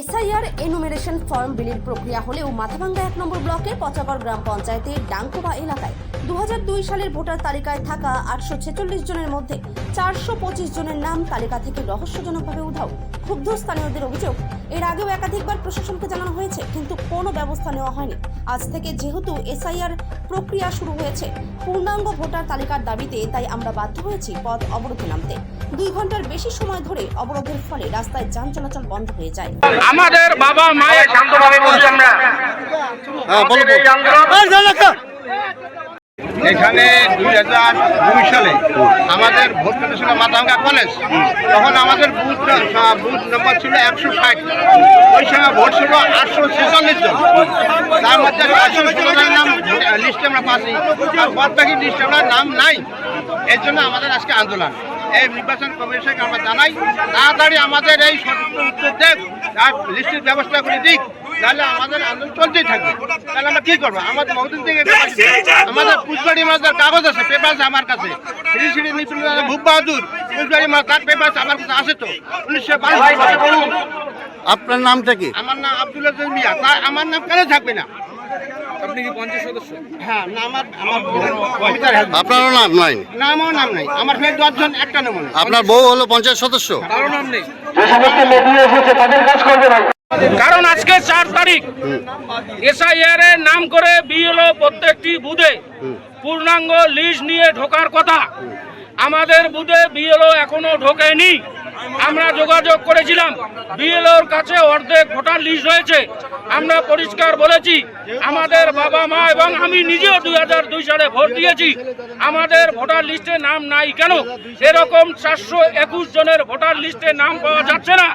SIR enumeration form বিলির প্রক্রিয়া হলেও মাথাভাঙ্গা এক নম্বর ব্লকের পচাগড় গ্রাম পঞ্চায়েতের ডাঙ্কুবা এলাকায়। দু হাজার দুই সালের ভোটার তালিকায় থাকা আটশো ছেচল্লিশ জনের মধ্যে চারশো পঁচিশ জনের নাম তালিকা থেকে রহস্যজনকভাবে উধাও। ক্ষুব্ধ স্থানীয়দের অভিযোগ এর আগেও একাধিকবার প্রশাসনকে জানানো হয়েছে কিন্তু কোনো ব্যবস্থা নেওয়া হয়নি। আজ থেকে যেহেতু এসআইআর প্রক্রিয়া শুরু হয়েছে পূর্ণাঙ্গ ভোটার তালিকার দাবিতে তাই আমরা বাধ্য হয়েছি পথ অবরোধে নামতে। দুই ঘণ্টার বেশি সময় ধরে অবরোধের ফলে রাস্তায় যান চলাচল বন্ধ হয়ে যায়। আমাদের বাবা মায়ের শান্তভাবে বলছি আমরা। হ্যাঁ বলো আন্দোলন এখানে দুই হাজার দুই সালে আমাদের ভোট ছিল মাথাঙ্গা কলেজ। তখন আমাদের বুথ বুথ নম্বর ছিল একশো ষাট। ওই সময় ভোট ছিল আটশো ছেচল্লিশ জন। তার মধ্যে চারশো ষোলো নাম লিস্টে আমরা পাচ্ছি। আর বাদ বাকি লিস্টে আমরা নাম নাই। এর জন্য আমাদের আজকে আন্দোলন। এই নির্বাচন কমিশনকে আমরা জানাই, তাড়াতাড়ি আমাদের এই সঠিক উত্তর দেব লিস্টের ব্যবস্থা করে দিক। তাহলে আমাদের আন্দোলন চলতেই থাকবে। তাহলে আমরা কি করব? আমাদের বহুদিন থেকে আমাদের পুষ্পাড়ি কাগজ আছে পেপার আছে আমার কাছে। শ্রী শ্রী নিপুণ ভূপ বাহাদুর পুষ্পাড়ি মাছ তার পেপার আমার কাছে আছে তো। উনিশশো আপনার নামটা কি? আমার নাম আব্দুল্লাহ মিয়া। তা আমার নাম কেন থাকবে না? আপনি কি পঞ্চায়েত সদস্য? হ্যাঁ না আমার আমার আপনারও নাম নাই? না আমার নাম নাই। আমার ফের দশজন একটা নাম আপনার বউ হলো পঞ্চায়েত সদস্য? কারও নাম নেই। যে সমস্ত মিডিয়া এসেছে তাদের কাজ করবে না। কারণ আজকে চার তারিখ। এসআইআর এর নাম করে বিএলও প্রত্যেকটি বুধে পূর্ণাঙ্গ লিস্ট নিয়ে ঢোকার কথা। আমাদের বুধে বিএলও এখনও ঢোকেনি। আমরা যোগাযোগ করেছিলাম। বিএলওর কাছে অর্ধেক ভোটার লিস্ট রয়েছে। আমরা পরিষ্কার বলেছি আমাদের বাবা মা এবং আমি নিজেও দুই হাজার দুই সালে ভোট দিয়েছি। আমাদের ভোটার লিস্টে নাম নাই কেন? এরকম চারশো একুশ জনের ভোটার লিস্টে নাম পাওয়া যাচ্ছে না।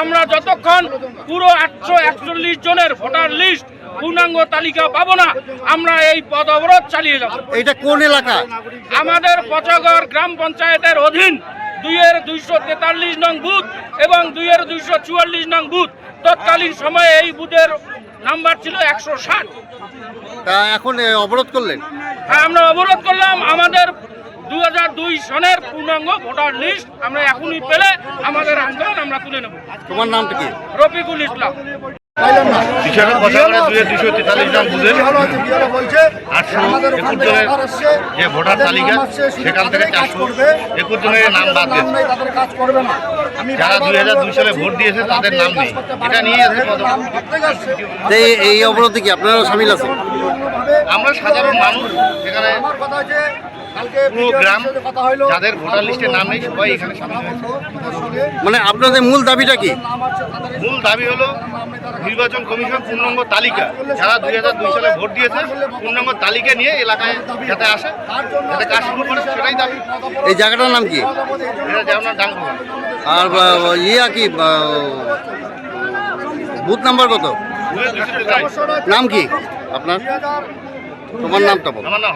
আমরা যতক্ষণ পুরো আটশো একচল্লিশ জনের ভোটার লিস্ট পূর্ণাঙ্গ তালিকা পাবো না আমরা এই পদ অবরোধ চালিয়ে যাব। এটা কোন এলাকা? আমাদের পচগড় গ্রাম পঞ্চায়েতের অধীন দুইয়ের দুইশো তেতাল্লিশ নং বুথ এবং দুইয়ের দুইশো চুয়াল্লিশ নং বুথ। তৎকালীন সময়ে এই বুথের নাম্বার ছিল একশো ষাট। তা এখন অবরোধ করলেন? হ্যাঁ আমরা অবরোধ করলাম। আমাদের হাজার দুই সনের পূর্ণাঙ্গ ভোটার লিস্ট আমরা এখনই পেলে আমাদের আন্দোলন আমরা তুলে নেব। তোমার নামটা কি? রফিকুল ইসলাম। হিসাবে কথা করে দুই দুশো তেতাল্লিশ জন বুঝে আটশো একুশ জনের যে ভোটার তালিকা সেখান থেকে চারশো একুশ জনের নাম বাদ দিয়েছে। যারা দুই হাজার দুই সালে ভোট দিয়েছে তাদের নাম নেই। এটা নিয়ে আজকে পদক্ষেপ। তো এই- এই অবরোধে কি আপনারাও সামিল আছেন? আমরা সাধারণ মানুষ এখানে পুরো গ্রাম যাদের ভোটার লিস্টে নাম নেই সবাই এখানে সামিল হয়েছে। মানে আপনাদের মূল দাবিটা কি? মূল দাবি হলো নির্বাচন কমিশন পূর্ণাঙ্গ তালিকা। যারা দুই হাজার দুই সালে ভোট দিয়েছে পূর্ণাঙ্গ তালিকা নিয়ে এলাকায় যাতে আসে যাতে কাজ শুরু করে সেটাই দাবি। এই জায়গাটার নাম কি? এটা যেমন ডাঙ্গ আর ইয়া কি বুথ নাম্বার কত? নাম কি? আপনার? তোমার নামটা বলো। আমার নাম